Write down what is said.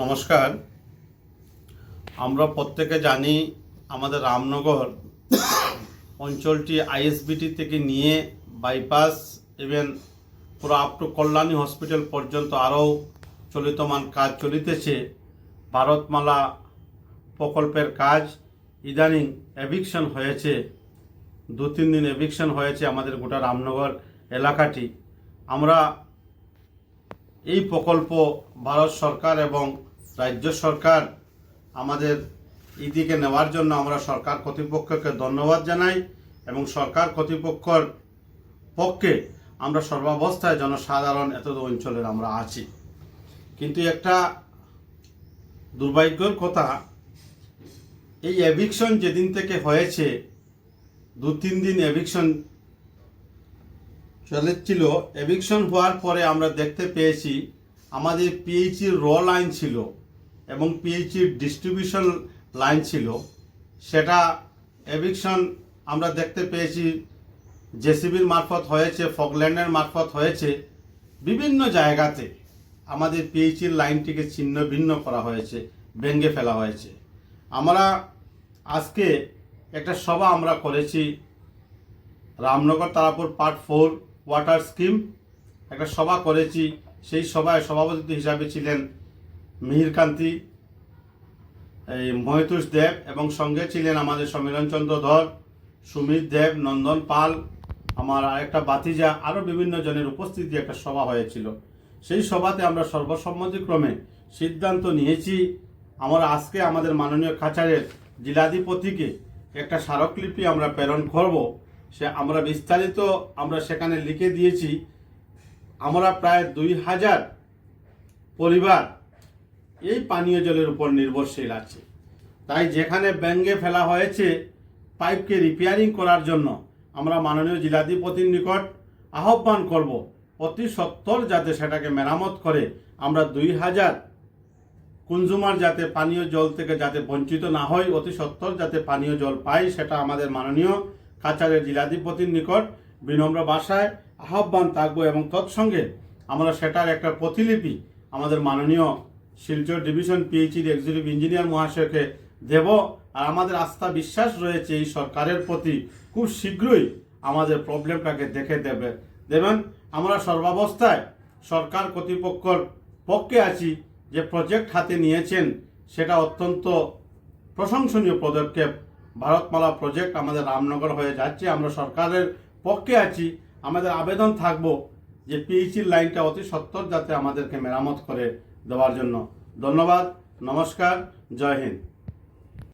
নমস্কার। আমরা প্রত্যেকে জানি আমাদের রামনগর অঞ্চলটি আইএসবিটি থেকে নিয়ে বাইপাস ইভেন পুরো আপ টু কল্যাণী হসপিটাল পর্যন্ত আরও চলিতমান কাজ চলিতেছে। ভারতমালা প্রকল্পের কাজ ইদানিং এভিকশন হয়েছে। দু তিন দিন এভিকশন হয়েছে আমাদের গোটা রামনগর এলাকাটি। আমরা এই প্রকল্প ভারত সরকার এবং রাজ্য সরকার আমাদের এদিকে নেওয়ার জন্য আমরা সরকার কর্তৃপক্ষকে ধন্যবাদ জানাই এবং সরকার কর্তৃপক্ষর পক্ষে আমরা সর্বাবস্থায় জনসাধারণ এত অঞ্চলের আমরা আছি। কিন্তু একটা দুর্ভাগ্যের কথা, এই অ্যাভিকশন যেদিন থেকে হয়েছে দু তিন দিন এভিকশন চলেছিল। এভিকশন হওয়ার পরে আমরা দেখতে পেয়েছি, আমাদের পিএইচির র লাইন ছিল এবং পিএইচির ডিস্ট্রিবিউশন লাইন ছিল। সেটা এভিকশন আমরা দেখতে পেয়েছি জেসিবির মারফত হয়েছে ফকল্যান্ডের মারফত হয়েছে। বিভিন্ন জায়গাতে আমাদের পিএইচির লাইনটিকে ছিন্ন ভিন্ন করা হয়েছে, ভেঙে ফেলা হয়েছে। আমরা আজকে একটা সভা আমরা করেছি Ramnagar Tarapur part four water scheme. একটা সভা করেছি, সেই সভায় সভাপতি হিসাবে ছিলেন মিহিরকান্তি এই মহিতুষ দেব এবং সঙ্গে ছিলেন আমাদের সমীরণ চন্দ্র ধর, সুমিত দেব, নন্দন পাল, আমার আরেকটা বাতিজা আরও বিভিন্ন জনের উপস্থিতি একটা সভা হয়েছিল। সেই সভাতে আমরা সর্বসম্মতিক্রমে সিদ্ধান্ত নিয়েছি, আমরা আজকে আমাদের মাননীয় খাঁচারের জেলাধিপতিকে একটা স্মারকলিপি আমরা প্রেরণ করব। সে আমরা বিস্তারিত আমরা সেখানে লিখে দিয়েছি। আমরা প্রায় দুই হাজার পরিবার এই পানীয় জলের উপর নির্ভরশীল আছে। তাই যেখানে ব্যাঙ্গে ফেলা হয়েছে, পাইপকে রিপেয়ারিং করার জন্য আমরা মাননীয় জেলাধিপতির নিকট আহ্বান করব, অতি সত্বর যাতে সেটাকে মেরামত করে। আমরা দুই হাজার কনজুমার যাতে পানীয় জল থেকে যাতে বঞ্চিত না হয় অতি সত্বর যাতে পানীয় জল পাই, সেটা আমাদের মাননীয় কাছাড়ের জিলাধিপতির নিকট বিনম্র ভাষায় আহ্বান থাকব এবং তৎসঙ্গে আমরা সেটার একটা প্রতিলিপি আমাদের মাননীয় শিলচর ডিভিশন পিএইচির এক্সিকিউটিভ ইঞ্জিনিয়ার মহাশয়কে দেব। আর আমাদের আস্থা বিশ্বাস রয়েছে এই সরকারের প্রতি খুব শীঘ্রই আমাদের প্রবলেমটাকে দেখে দেবে। দেবেন, আমরা সর্বাবস্থায় সরকার কর্তৃপক্ষর পক্ষে আছি যে প্রজেক্ট হাতে নিয়েছেন, সেটা অত্যন্ত প্রশংসনীয় পদক্ষেপ। ভারতমালা প্রজেক্ট আমাদের রামনগর হয়ে যাচ্ছে, আমরা সরকারের পক্ষে আছি, আমাদের আবেদন থাকব যে পিএইচির লাইনটা অতি সত্তর যাতে আমাদেরকে মেরামত করে দেওয়ার জন্য। ধন্যবাদ, নমস্কার, জয় হিন্দ।